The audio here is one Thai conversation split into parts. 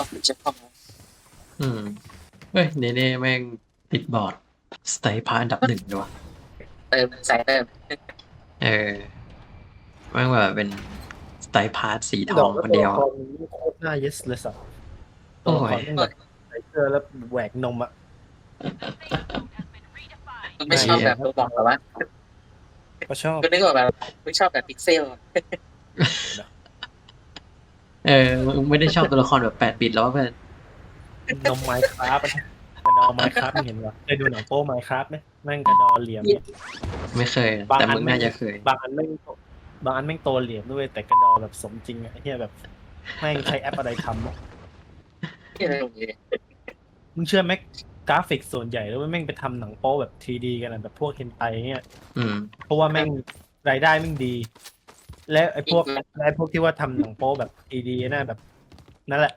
อจะเข้ามาอืมเฮ้ยเนเน่แม่งติดบอร์ดสไตล์พาอันดับหนึ่งด้วยวะเติมใส่เติมเออแม่งแบบเป็นสไตล์พาร์ทสีทองคนเดียวตัวละครมันโคตรน่า yes เลยสัสโอ้ตัวยละครแม่งแบบใส่เสื้อแล้วแหวกนมอะมึงไม่ชอบแบบตัวบอกหรอวะก็ชอบกูนึกว่าแบบไม่ชอบแบบพิกเซล เออมึงไม่ได้ชอบตัวละครแบบแปดปิดแล้ววะเพื่อนนมไมค์คราฟกระดอไมค์คราฟเห็นปะเคยดูหนังโป้ไมค์คราฟไหมแม่งกระดอเหลี่ยมเนี่ยไม่เคยบางแต่อันมึงน่าจะเคย บางอันแม่งบางอันแม่งโตเหลี่ยมด้วย แต่กระดอแบบสมจริงอะไอ้เหี้ยแบบแม่งใช้แอปอะไรทำอะที่อะไรอย่างเงี้ยมึงเชื่อไหมกราฟิกส่วนใหญ่แล้วแม่งไปทำหนังโป๊แบบ 3D กันอะแบบพวกเฮนไตเงี้ยอืมเพราะว่าแม่งรายได้แม่งดี และไอ้พวกและไอ้พวกที่ว่าทำหนังโป๊แบบ 3D น่ะแบบ นั่นแหละ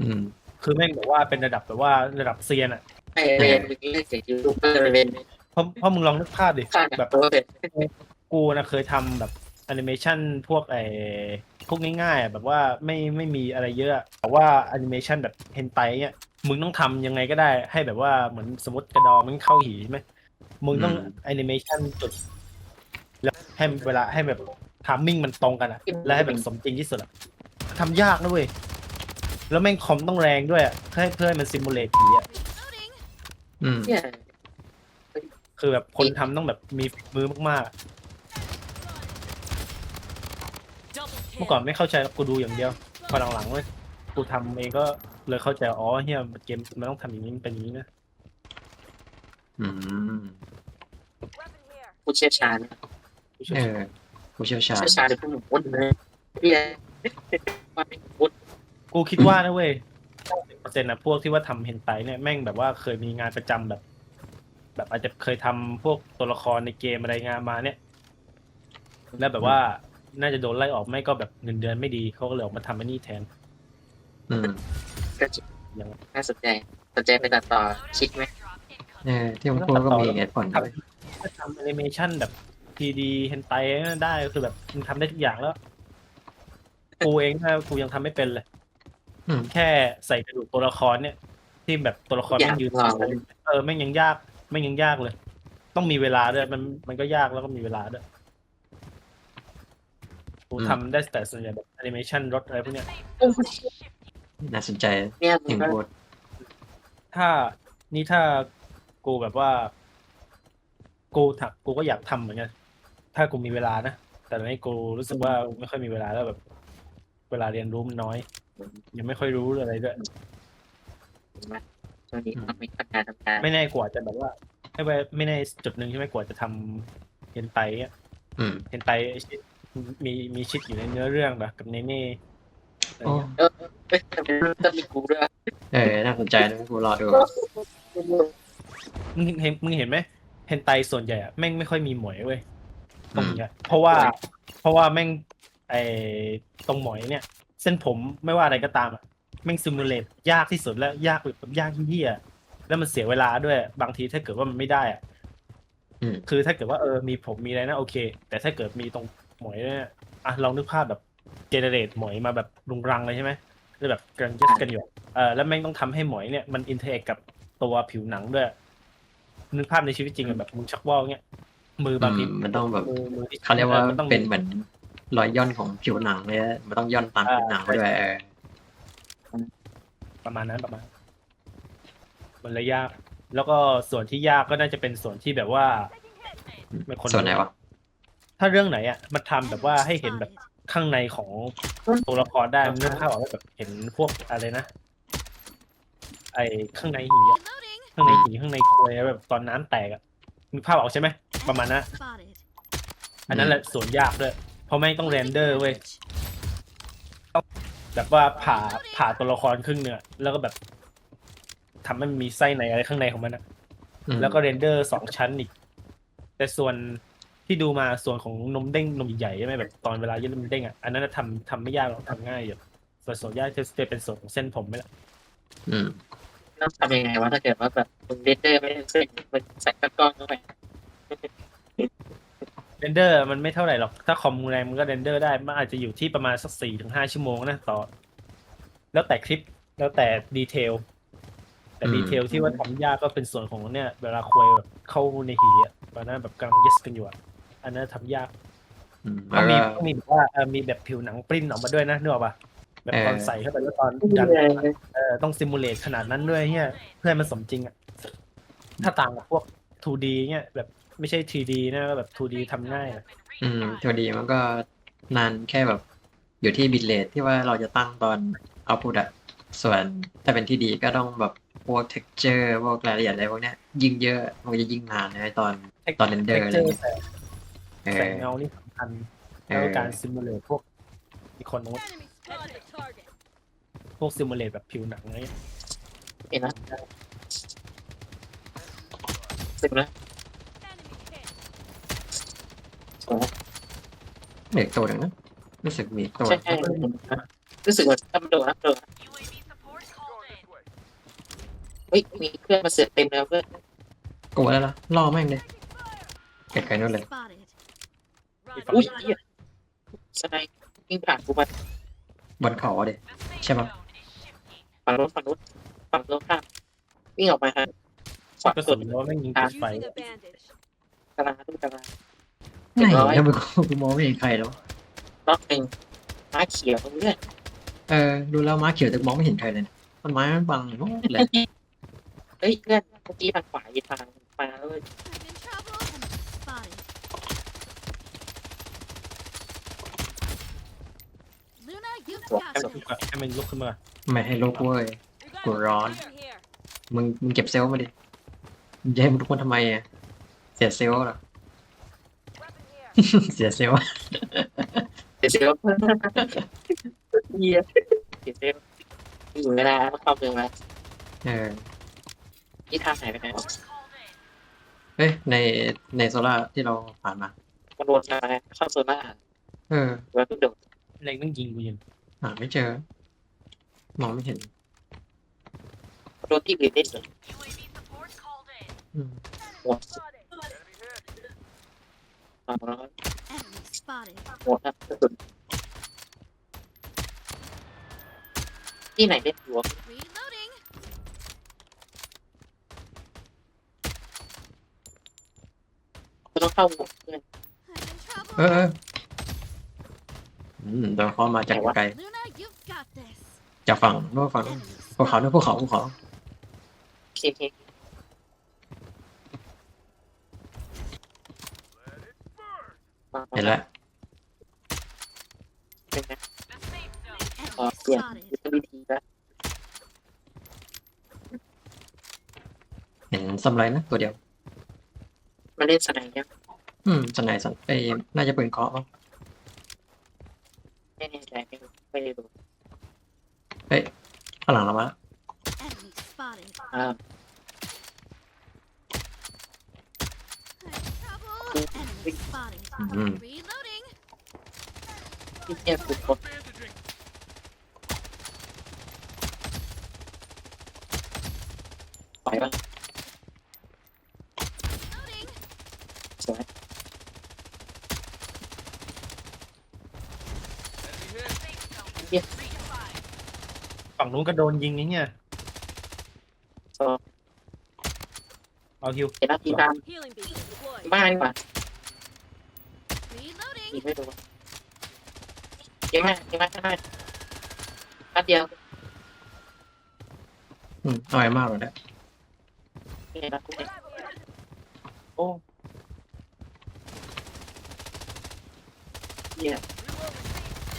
อืม คือแม่งแบบว่าเป็นระดับแบบว่าระดับเซียนอะไอเรนมึงเล่นเสียงยูทูบเบอร์เรนเพราะเพราะมึงลองนึกภาพดิสร้างแบแบบบ ตัวเป็นกูนะเคยทำแบบแอนิเมชันพวกไอ้พวกง่ายๆอะแบบว่าไม่ไม่มีอะไรเยอะแต่ว่าแอนิเมชันแบบเฮนไตเนี่ยมึงต้องทำยังไงก็ได้ ให้แบบว่าเหมือนสมมติกระดองมันเข้าหีใช่ไหมมึงต้องอืม แอนิเมชันจุดแล้วให้เวลาให้แบบ ทามมิ่งมันตรงกันอะแล้วให้แบบสมจริงที่สุดอะทำยากนะเว้ย แล้วแม่งคอมต้องแรงด้วยอะเพื่อให้เพื่อให้มันซิมูเลตผีอะอืม เนี่ยคือแบบคนทำต้องแบบมีฝีมือมากๆอะเมื่อก่อนไม่เข้าใจหรอกกูดูอย่างเดียว พอหลังๆเว้ยกูทำเองก็เลยเข้าใจอ๋อเฮียเกมมันต้องทำอย่างนี้มันเป็นอย่างนี้นะ อืม ผู้เชี่ยวชาญ เออ ผู้เชี่ยวชาญเชี่ยวชาญจะพูดหนุ่มวุ้นเลยพี่มาเป็นวุ้นกูคิดว่านะเว้ยเปอร์เซ็นต์นะพวกที่ว่าทำเฮนไตเนี่ยแม่งแบบว่าเคยมีงานประจำแบบ แบบอาจจะเคยทำพวกตัวละครในเกมอะไรงานมาเนี่ย แล้วแบบว่าน่าจะโดนไล่ออกไม่ก็แบบเงินเดือนไม่ดีเขาก็เลยออกมาทำอันนี้แทน อืมก็จริงน่าสนใจสนใจไปตัดต่อคิดไหมเออที่ผมพูดก็มีเหตุผลทำถ้าทำแอนิเมชันแบบ 3D เฮนไตได้ก็คือแบบมึงทำได้ทุกอย่างแล้ว กูเองถ้ากูยังทำไม่เป็นเลยอืม แค่ใส่กระดูกตัวละครเนี่ย ที่แบบตัวละครแม่งยืนติดกันเออแม่งยังยากแม่งยังยากเลย ต้องมีเวลาด้วยมันมันก็ยากแล้วก็มีเวลาด้วยกูทำได้แต่ส่วนใหญ่แบบแอนิเมชันรถอะไรพวกเนี้ย น่าสนใจเนี่ยที่มึงพูดถ้านี่ถ้ากูแบบว่า กูถักกูก็อยากทำเหมือนกัน ถ้ากูมีเวลานะ แต่ตอนนี้กูรู้สึกว่าไม่ค่อยมีเวลาแล้วแบบ เวลาเรียนรู้มันน้อย ยังไม่ค่อยรู้อะไรด้วยตอนนี้ต้องมีการทำงานไม่แน่กว่าจะแบบว่า ไม่ไปไม่แน่จุดหนึ่งใช่ไหมกว่าจะทำเห็นไตเนี่ยอืมเห็นไตไอ้ชิดมีมีชิดอยู่ในเนื้อเรื่องแบบกับเนเน่อะไรโอ้เงี้ยเออเอ้ยจะมีกูด้วยเออน่าสนใจนะกูรอดู มึงเห็นมึงเห็นไหมเห็นไตส่วนใหญ่อะแม่งไม่ค่อยมีหมวยเว้ย ตอืรงมเนี้ยเพราะว่า เพราะว่าแม่งไอตรงหมอยเนี่ย เส้นผมไม่ว่าอะไรก็ตามอะแม่งซิมูเลตยากที่สุดแล้วยากแบบยากเหี้ยๆแล้วมันเสียเวลาด้วยบางทีถ้าเกิดว่ามันไม่ได้อะอืม คือถ้าเกิดว่าเออมีผมมีอะไรนะโอเค แต่ถ้าเกิดมีตรงหมอยเนี่ยอะลองนึกภาพแบบเจเนเรตหมอยมาแบบรุงรังเลยใช่ไหมแล้วแบบกำลังยึดกันอยู่เออแล้วแม่งต้องทำให้หมอยเนี่ยมันอินเทอร์แอคกับตัวผิวหนังด้วยนึกภาพในชีวิตจริงอะแบบมึงชักว่าวเงี้ย มือบางทีอืมมันต้องแบบ มือมือที่เขาเรียกว่าออมันต้องเป็นเหมือนรอยย่อนของผิวหนังเลยนะมันต้องย่อนตามผิวหนังไปด้วยเออประมาณนั้นประมาณนั้นมันเลยยาก แล้วก็ส่วนที่ยากก็น่าจะเป็นส่วนที่แบบว่าไม่คน ส่วนไหนวะถ้าเรื่องไหนอะมันทำแบบว่าให้เห็นแบบข้างในของตัวละครได้มันนึกภาพออกว่าแบบเห็นพวกอะไรนะ ไอข้างในหีอะข้างในหีข้างในควยแบบตอนน้ำแตกอะนึกภาพออกใช่ไหม ประมาณนั้นอันนั้นแหละส่วนยากด้วย เพราะไม่งต้องเรนเดอร์เว้ย แบบว่าผ่าผ่าตัวละครครึ่งเนื้อะแล้วก็แบบทำให้มันมีไส้ในอะไรข้างในของมันอะอืมแล้วก็เรนเดอร์สองชั้นอีก แต่ส่วนที่ดูมาส่วนของนมเด้งนมใหญ่ใช่ไหมแบบตอนเวลายืดนมเด้งอะอันนั้นนะทำทำไม่ยากหรอกทำง่ายอยู่ส่วนส่วนยากจะเป็นส่วนของเส้นผมไม่ละอืมต้องทำยังไงวะถ้าเกิดว่าแบบมึงเดนเดอร์ไม่ได้เส้นมันใส่ตะก้อนเข้าไป เรนเดอร์มันไม่เท่าไหร่หรอก ถ้าคอมแรงมันก็เรนเดอร์ได้ มันอาจจะอยู่ที่ประมาณสักสี่ถึงห้าชั่วโมงนะต่อ แล้วแต่คลิป แล้วแต่ดีเทล แต่อืม ดีเทลที่ว่าทำยากก็เป็นส่วนของเนี่ย เวลาคุยแบบเข้าในหีอะตอนนั้นแบบกำลังยัสกันอยู่อะอันนั้นทำยาก อืมต้แล้อวงมีก็ต้องมีแบบว่าเออมีแบบผิวหนังปริ้นออกมาด้วยนะนึกออกปะแบบตอนเออใส่เข้าไปแล้วตอนดันเออต้องซิมูเลตขนาดนั้นด้วยเนี่ยเพื่อให้มันสมจริงอะถ้าต่างกับพวก 2D เนี่ยแบบ ไม่ใช่ 3D นะก็แบบ 2D ทำง่ายอะอืมตัวดีมันก็นานแค่แบบ อยู่ที่บิตเรทที่ว่าเราจะตั้งตอนเอาพุทอะส่วนถ้าเป็นที่ดีก็ต้องแบบพวก texture พวกรายละเอียดอะไรพวกเนี้ยยิ่งเยอะมันก็จะยิ่งนานนะตอนตอนเรนเดอร์อะไร Texture เงี้ยแต่เอแสองเงานี่สำคัญเอแล้วอ การซิมูเลตพวกอีโคโน Enemy spotted target. พวกซิมูเลตแบบผิวหนังอะไรเงี้ยเห็นนะสึกนะ Enemy hit. สวยเหลืออกตัวหนึ่งนะรู้สึกมีอีกตัวใช่ใช่รู้สึกว่าถ้ามันโดนนะโดนเฮ้ยมีเพื่อนมาเสือกเต็มแล้วเพื่อนกลัวแล้วล่ะล่อแม่งเลยเกิดไกลนู่นเลย Spotted. อุ้ยเหี้ยสไนด์วิ่งผ่านกูมาบนเขาเด็ใช่ปะฝั่งโน้นฝั่งโน้นฝั่งโน้นข้ามวิ่งออกมาฮะขวากระสุสุดนแล้วแม่งยิงติดไฟ Using a bandage. กะลาดูกะลา ไหนแล้วมึงกูมองไม่เห็นใครแล้วล็อกหนึ่งม้าเขียวตรงเนี้ยเออดูแล้วม้าเขียวแต่มองไม่เห็นใครเลยนะต้นไม้มันบังหมดเลยเฮ้ยเพื่อนเมื่อกี้ทางขวาอีกทางมาเลย I'm in trouble. Spotted. Luna, you've What? got Hello. this. ให้มันลุกขึ้นมาไม่ให้ลุกเว้ย We We're got on. a fire here. มึงมึงเก็บเซลล์มาดิมึงจะให้มึงทุกคนทำไมอะเสียเซลล์เหรอ Weapon here. เสียเซลล์เดี๋ยวเซลเฮียเดี๋ยวเซลอยู่เวลาเข้าเมืองแล้วเออนี่ทางไหนไปไหนวะเอ้ยในในโซล่าที่เราผ่านมามันวนมาเข้าโซน่าเออหรือว่าเพิ่งโดดเล็งต้องยิงกูยิงหาไม่เจอ มองไม่เห็นโดนที่อื่นได้เหรอ อืม หมดสองร้อย Enemy spotted. หดครับสุนที่ไหนเล่นหัว Reloading. ก็ต้องเข้าหัวเพื่อน I'm in เออ trouble. เอออืมโดนเขามาจากไกล Luna, you've got this. จากฝั่งโน้นฝั่ง Enemy ภูเขาด้วยภูเขาภูเขาเคเคม เห็นแล้วเป็นไง Enemy อ๋อเปลี่ยน spotted. ยุทธวิธีแล้วเห็นซัมไรนะตัวเดียว มาเล่นสไนด์ยังอืมสนไหนสันไอ้น่าจะเป็นเคาะปะไม่แน่ใจไม่รู้ไม่ได้ดูข้างหลังเรามา Enemy spotted. อ่า I'm in trouble. Enemy spotted. อืม Reloading. ที่เทียบคือคนปล่อยปะ Loading. สวย ฝั่งนู้นก็โดนยิงไอ้เนี่ยสองเอาฮิว เห็นแล้วทีตาม Healing beacon deployed. บ้านดีกว่า Reloading. ยิงไม่โดนยิงไหมยิงไหมข้างหน้านัดเดียวอืมเอาไว้มากเลยนะนี่นะกูเองโอ้เหี้ย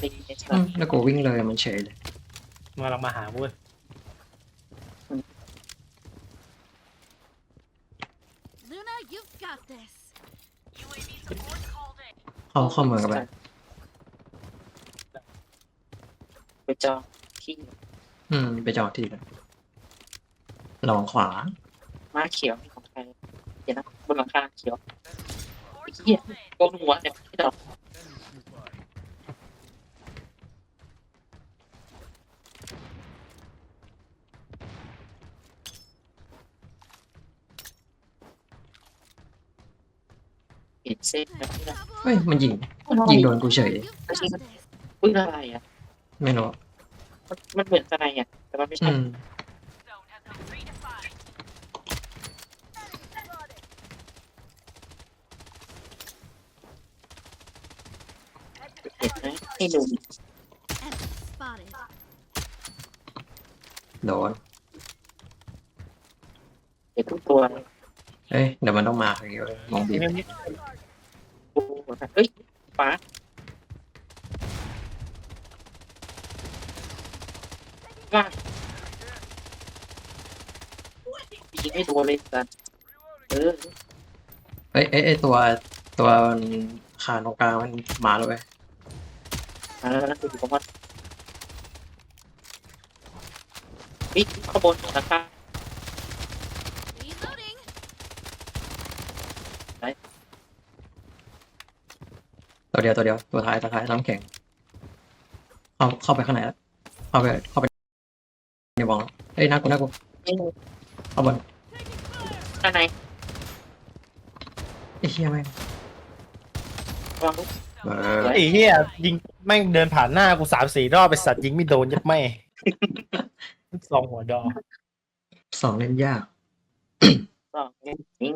นี่ไอ้สัอืสมแล้วกูวิ่งเลยมันเฉยเลยมาเรามาหาเว้ย Luna, you've got this. เข้าเข้าเมืองกันไปไปจองที่อืม ไปจอดที่กันระวังขวาม้าเขียวนี่ของใครเห็นนะบนหลังคาเขียวไอ้เหี้ยโกนหัวเนี่ยที่ดอก เห็นเส้น I'm แบบ in นี้นะ trouble. เฮ้ยมันยิงยิงโดนกูเฉย You've got this. อุ้ยอะไรอะไม่รู้มันมันเหมือนสไนอะแต่มันไม่ใช่อืมเห็นไหมให้ดู Enemy spotted. โดนเห็นทุกตัวเอ้ยเดี๋ยวมันต้องมาอีกมองบีบ เนี่ยดูเฮ้ยฟ้าว่ายิงให้โดนเลยสันเออเอ้ยเอ้ยเอ้ยตัวตัวมันขาตรงกลางมันมาแล้วเว้ยมาแล้วนะคือผมว่าบิ๊กข้างบนราคา Reloading. ตัวเดียวตัวเดียวตัวท้ายตัวท้ายน้ำแข็งเข้าเข้าไปข้างในแล้วเข้าไปเข้าไปในวงแล้วเอ้ยน่ากลัวน่ากลัวเอ้ยเข้าบนข้างในไอ้เหี้ยแม่งวางลูกเออไอ้เหี้ยยิงแม่งเดินผ่านหน้ากูสามสี่รอบไปสัตว์ยิงไม่โดนยัดแม่สองหัวดอกสองเล่นยาก สองยิง